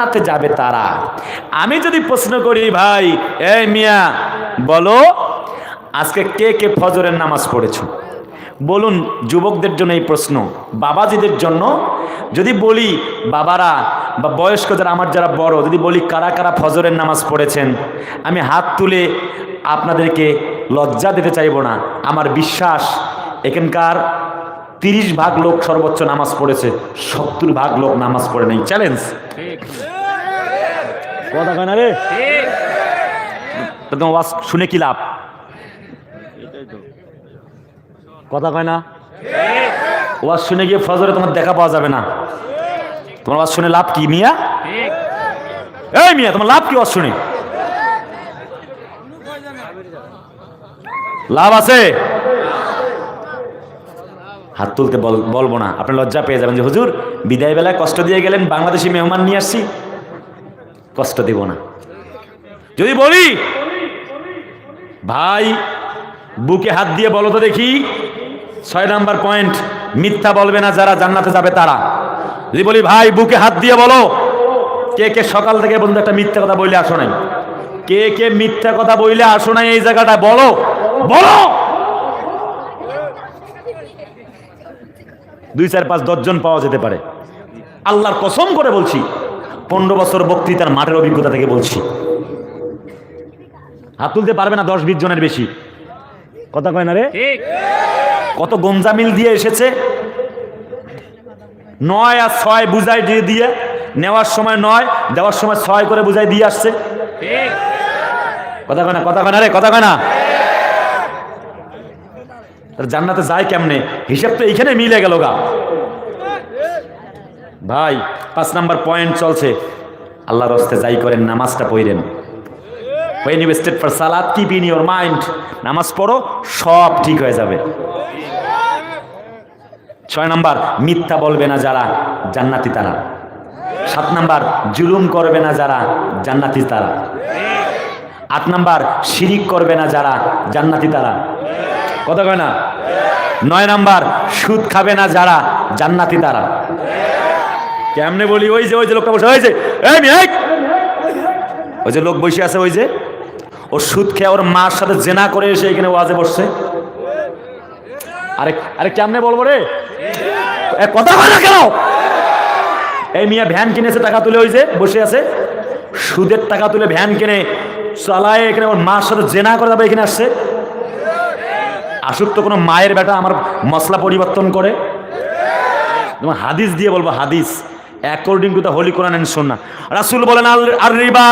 জান্নাতে যাবে তারা। আমি যদি প্রশ্ন করি, ভাই, এই মিয়া, বলো, আজকে কে কে ফজরের নামাজ পড়েছো? বলুন, যুবকদের জন্য এই প্রশ্ন, বাবাজিদের জন্য। যদি বলি, বাবারা বা বয়স্ক যারা আমার যারা বড়, যদি বলি, কারা কারা ফজরের নামাজ পড়েছেন? আমি হাত তুলে আপনাদেরকে লজ্জা দিতে চাইব না। আমার বিশ্বাস, এখানকার তিরিশ ভাগ লোক সর্বোচ্চ নামাজ পড়েছে, সত্তর ভাগ লোক নামাজ পড়ে নেই। চ্যালেঞ্জ কথা কয় না রে? তোমার ওয়াজ শুনে কি লাভ? কথা কয় না? ওয়াজ শুনে গিয়ে ফজরে তোমার দেখা পাওয়া যাবে না। তোমার ওয়াজ শুনে লাভ কি, মিয়া? এই মিয়া, তোমার লাভ কি ওয়াজ শুনে? লাভ আছে? হাত তুলতে বল- বলব না। আপনি লজ্জা পেয়ে যাবেন যে, হুজুর বিদায় বেলায় কষ্ট দিয়ে গেলেন, বাংলাদেশি মেহমান নিয়ে আসছি। কষ্ট দেব না। যদি বলি, ভাই, বুকে হাত দিয়ে বলো তো দেখি। ছয় নাম্বার পয়েন্ট, মিথ্যা বলবে না যারা জান্নাতে যাবে তারা। যদি বলি, ভাই, বুকে হাত দিয়ে বলো, কে কে সকাল থেকে বন্ধু একটা মিথ্যা কথা বইলে আসো নাই? কে কে মিথ্যা কথা বইলে আসো নাই এই জায়গাটা বলো বলো! দুই চার পাঁচ দশজন পাওয়া যেতে পারে। আল্লাহর কসম করে বলছি পনেরো বছর বক্তৃতার মাঠের অভিজ্ঞতা থেকে বলছি। হাত তুলতে পারবে না দশ বিশ জনের বেশি। কথা কয় না রে? কত গঞ্জামিল দিয়ে এসেছে। নয় আর ছয় বুঝাই দিয়ে দিয়ে নেওয়ার সময় নয় দেওয়ার সময় ছয় করে বুঝাই দিয়ে আসছে। কথা কয় না কথা কয় না রে কথা কয় না। জান্নাতে যায় কেমনে? হিসাব তো এইখানে মিলে গেল গা। ভাই, পাঁচ নাম্বার পয়েন্ট চলছে। আল্লাহর হস্তে যাই করেন, নামাজটা পড়েন। When you waited for salat, keep in your mind, নামাজ পড়ো, সব ঠিক হয়ে যাবে। ছয় নাম্বার, মিথ্যা বলবে না যারা, জান্নাতি তারা। সাত নাম্বার, জুলুম করবে না যারা, জান্নাতি তারা। আট নাম্বার, শিরিক করবে না যারা, জান্নাতি তারা। কথা কয় না? নয় নাম্বার, সুদ খাবে না যারা জান্নাতি তারা। কেমনে বলি, ওই যে ওই যে লোকটা বসে হয়েছে! ওই যে লোক বসে আছে, ওই যে। ও সুদ খেয়ে ওর মার সাথে জেনা করে এসে এখানে ওয়াজে বসছে। আরে আরে কেমনে বলব রে? কথা হয় না কেন? এই মিয়া ভ্যান কিনেছে টাকা তুলে, ওই যে, বসে আছে। সুদের টাকা তুলে ভ্যান কিনে চালায়, এখানে ওর মার সাথে জেনা করে তারপর এখানে আসছে। আসুক তো কোনো মায়ের বেটা আমার মশলা পরিবর্তন করে। তোমার হাদিস দিয়ে বলব, হাদিস। According to the holy Quran and Sunnah রাসূল বলেন আর রিবা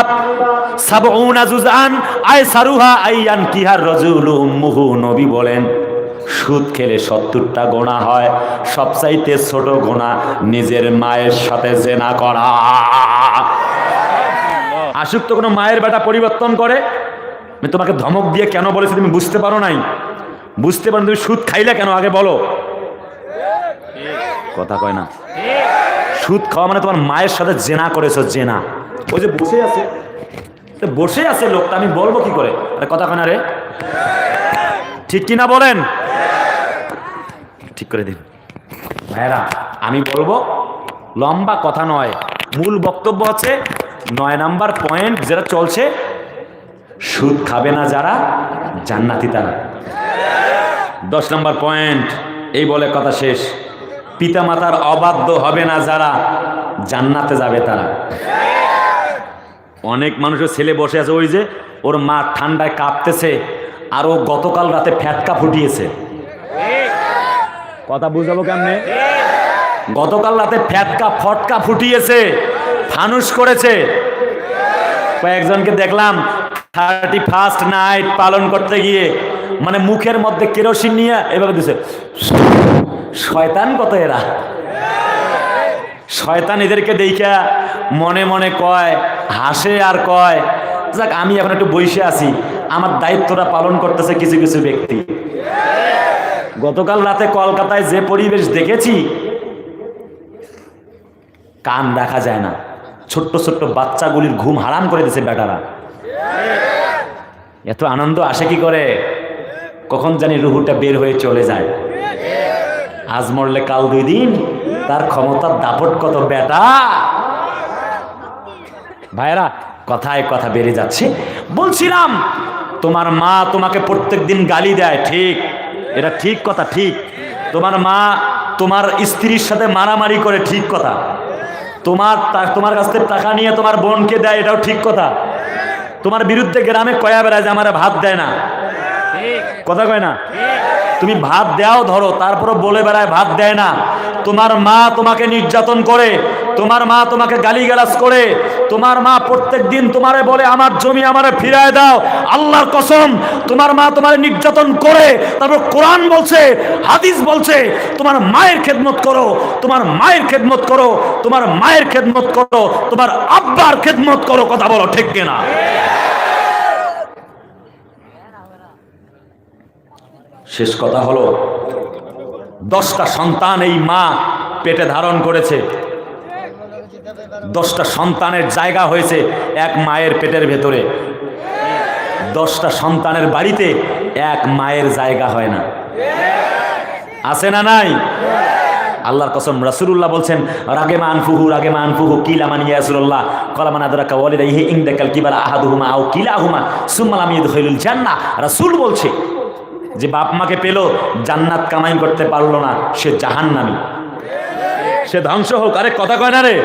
সাবউনা জুজআন আই সারুহা আইয়ান কিহার রাজুলু উম্মুহু? নবী বলেন, সুদ খেলে সত্তরটা গোনা হয়। সবচাইতে ছোট গোনা নিজের মায়ের সাথে জেনা করা। আসুক তো কোনো মায়ের বেটা পরিবর্তন করে। আমি তোমাকে ধমক দিয়ে কেন বলেছি তুমি বুঝতে পারো নাই? বুঝতে পারো তুমি সুদ খাইলে কেন? আগে বলো। কথা কয় না। সুদ খাওয়া মানে তোমার মায়ের সাথে জেনা করেছ জেনা। ওই যে বসে আছে। তো বসে আছে লোকটা আমি বলব কি করে? আরে কথা কয় না রে। ঠিক কি না বলেন? ঠিক করে দিন। ভাইরা আমি বলব লম্বা কথা নয়। মূল বক্তব্য হচ্ছে নয় নাম্বার পয়েন্ট যেটা চলছে সুদ খাবে না যারা জান্নাতি তারা। দশ নম্বর পয়েন্ট। এই বলে কথা শেষ। পিতামাতার অবাধ্য হবে না যারা জান্নাতে যাবে তারা। অনেক মানুষের ছেলে বসে আছে, ওই যে ওর মা ঠান্ডায় কাঁপতেছে আর ও গতকাল রাতে ফ্যাটকা ফুটিয়েছে। কথা বুঝাবো কেমনে? গতকাল রাতে ফ্যাটকা, ফটকা ফুটিয়েছে, ফানুস করেছে। কয়েকজনকে দেখলাম থার্টি ফার্স্ট নাইট পালন করতে গিয়ে মানে মুখের মধ্যে কেরোসিন নিয়ে এভাবে দিছে। শয়তান কত এরা? শয়তান এদেরকে দেখা মনে মনে কয়, হাসে আর কয়, যাক, আমি এখন একটু বসে আছি। আমার দায়িত্বটা পালন করতেছে কিছু কিছু ব্যক্তি। গতকাল রাতে কলকাতায় যে পরিবেশ দেখেছি, কান দেখা যায় না। ছোট্ট ছোট্ট বাচ্চাগুলির ঘুম হারাম করে দিছে বেটারা। এত আনন্দ আসে কি করে? কখন জানি রুহুটা বের হয়ে চলে যায়। আজ মরলে কাল দুই দিন, তার ক্ষমতার দাপট কত বেটা? ভাইরা কথায় কথা বেড়ে যাচ্ছে। বলছিলাম, তোমার মা তোমাকে প্রত্যেক দিন গালি দেয়, ঠিক। এটা ঠিক কথা, ঠিক। তোমার মা তোমার স্ত্রীর সাথে মারামারি করে, ঠিক কথা। তোমার তোমার কাছ থেকে টাকা নিয়ে তোমার বোনকে দেয়, এটাও ঠিক কথা। তোমার বিরুদ্ধে গ্রামে কয়া বেড়ায় যে আমার ভাত দেয় না। কথা কয় না? তুমি ভাত দেও ধরো তারপরে বলে বেড়ায় ভাত দেয় না। তোমার মা তোমাকে নির্যাতন করে, তোমার মা তোমাকে গালিগালাজ করে, তোমার মা প্রত্যেক দিন তোমারে বলে, আমার জমি আমারে ফিরায় দাও, আল্লাহর কসম, তোমার মা তোমার নির্যাতন করে, তারপর কোরআন বলছে, হাদিস বলছে, তোমার মায়ের খেদমত করো, তোমার মায়ের খেদমত করো, তোমার মায়ের খেদমত করো, তোমার আব্বার খেদমত করো, কথা বলো ঠিক কিনা? শেষ কথা হলো, দশটা সন্তান এই মা পেটে ধারণ করেছে। দশটা সন্তানের জায়গা হয়েছে এক মায়ের পেটের ভেতরে। দশটা সন্তানের বাড়িতে এক মায়ের জায়গা হয় না। আছে না নাই? আল্লাহর কসম, রাসূলুল্লাহ বলছেন, রাগে মানফুহু রাগে মানফুহু কিলা মান ইয়াসুল্লাহ কলা মান আদরাকা ওয়ালিদাইহি ইনদাকাল কিবালা আহাদুহুমা আও কিলাহুমা, সুম্মা লাম ইয়াদখুলুল জান্নাহ। রাসূল বলছে যে বাপ মাকে পেল, জান্নাত কামাই করতে পারল না, সে জাহান্নামী। সে ধ্বংস হোক, আরে কথা কয় না রে।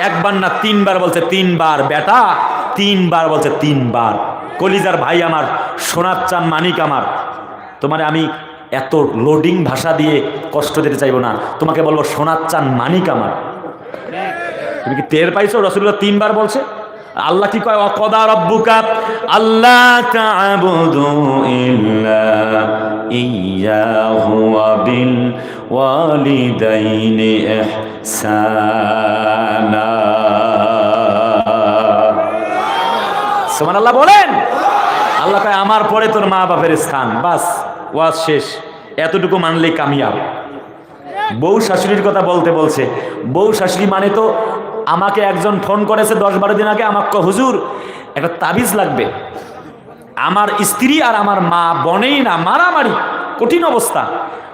একবার না তিনবার বলছে, তিনবার, বেটা, তিনবার বলছে, তিনবার। কলিজার ভাই আমার, সোনার চান মানিক আমার। তোমারে আমি এত লোডিং ভাষা দিয়ে কষ্ট দিতে চাইব না। তোমাকে বলব, সোনার চান মানিক আমার। তুমি কি টের পাইছো? রসুল্লাহ তিনবার বলছে। আল্লাহ কি কয় কদা রব্বুকা আল্লাহ তা'বুদু ইল্লা ইয়াহু ওয়া বিল ওয়ালিদাইনি ইহসানা। সুবহানাল্লাহ বলেন। আল্লাহ কয়, আমার পরে তোর মা বাপের স্থান। বাস, ওয়াজ শেষ। এতটুকু মানলেই কামিয়াব। বউ শাশুড়ির কথা বলতে বলছে। বউ শাশুড়ি মানে তো আমাকে একজন ফোন করেছে দশ বারো দিন আগে, আমাকে হুজুর, একটা তাবিজ লাগবে। আমার স্ত্রী আর আমার মা বনেই না, মারামারি, কঠিন অবস্থা।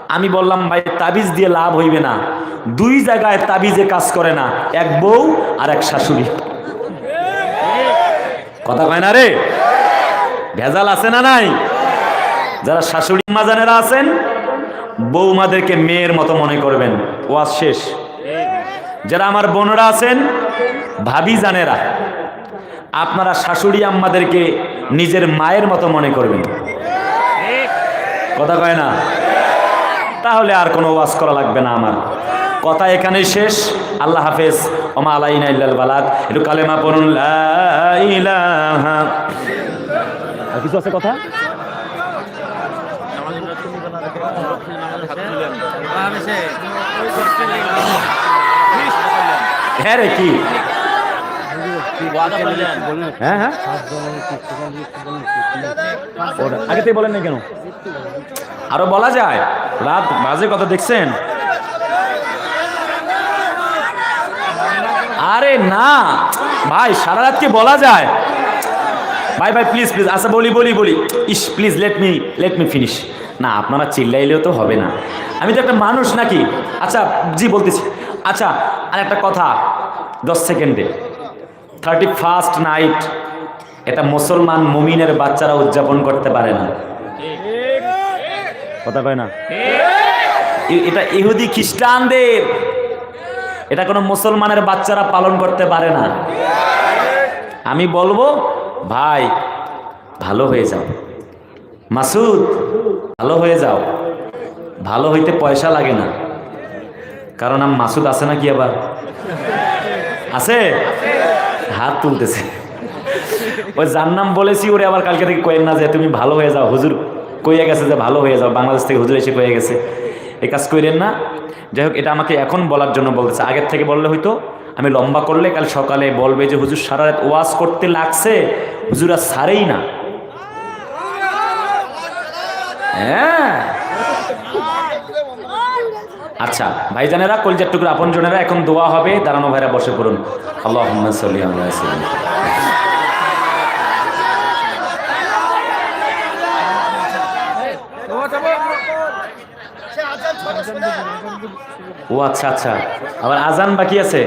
আমি বললাম, ভাই, তাবিজ দিয়ে লাভ হইবে না। দুই জায়গায় তাবিজে কাজ করে না, এক বউ আর এক শাশুড়ি। কথা কয় না রে? ভেজাল আছে না নাই? যারা শাশুড়ি মাজানেরা আছেন, বৌমাদেরকে মেয়ের মতো মনে করবেন। ওয়াজ শেষ। যারা আমার বোনরা আছেন ভাবি জানেরা আপনারা শাশুড়ি আম্মাদেরকে নিজের মায়ের মতো মনে করবেন। কথা কয় না? তাহলে আর কোনো ওয়াজ করা লাগবে না আমার। কথা এখানেই শেষ। আল্লাহ হাফেজ। ওমা আলাইনা ইল্লাল বালাদ একটু কালেমা পড়ুন লা ইলাহা। আর কিছু আছে কথা? হ্যাঁ রে, কি? হ্যাঁ হ্যাঁ? বলেন না কেন? আরও বলা যায়? রাত বাজে কত দেখছেন? আরে না। ভাই, সারা রাত কি বলা যায়? ভাই ভাই প্লিজ প্লিজ আচ্ছা বলি বলি বলি। ইস please let me let me finish না, আপনারা চিল্লাইলেও তো হবে না। আমি তো একটা মানুষ নাকি? আচ্ছা জি, বলতেছি। আচ্ছা আর একটা কথা, দশ সেকেন্ডে। থার্টি ফার্স্ট নাইট এটা মুসলমান মুমিনের বাচ্চারা উদযাপন করতে পারে না। কথা কয় না? এটা ইহুদি খ্রিস্টানদের, এটা কোনো মুসলমানের বাচ্চারা পালন করতে পারে না। আমি বলব, ভাই, ভালো হয়ে যাও। মাসুদ, ভালো হয়ে যাও। ভালো হইতে পয়সা লাগে না। কারণ আম মাসুদ আছে না কি আবার? আছে? হাত তুলতেছে। ওই যার নাম বলেছি, ওরে আবার কালকে থেকে কয়েন না যে তুমি ভালো হয়ে যাও। হুজুর কইয়া গেছে যে ভালো হয়ে যাও, বাংলাদেশ থেকে হুজুর এসে কয়ে গেছে। এই কাজ করেন না। যাই হোক, এটা আমাকে এখন বলার জন্য বলতেছে। আগের থেকে বললে হয়তো আমি লম্বা করলে কাল সকালে বলবে যে, হুজুর, সারা রাত ওয়াজ করতে লাগছে, হুজুর আর সারেই না। হ্যাঁ? আচ্ছা ভাইজানেরা, কলজার টুকরো আপন জনেরা এখন দোয়া হবে, দাঁড়ানো ভাইরা বসে পড়ুন। আল্লাহ ও আচ্ছা আচ্ছা। আবার আজান বাকি আছে?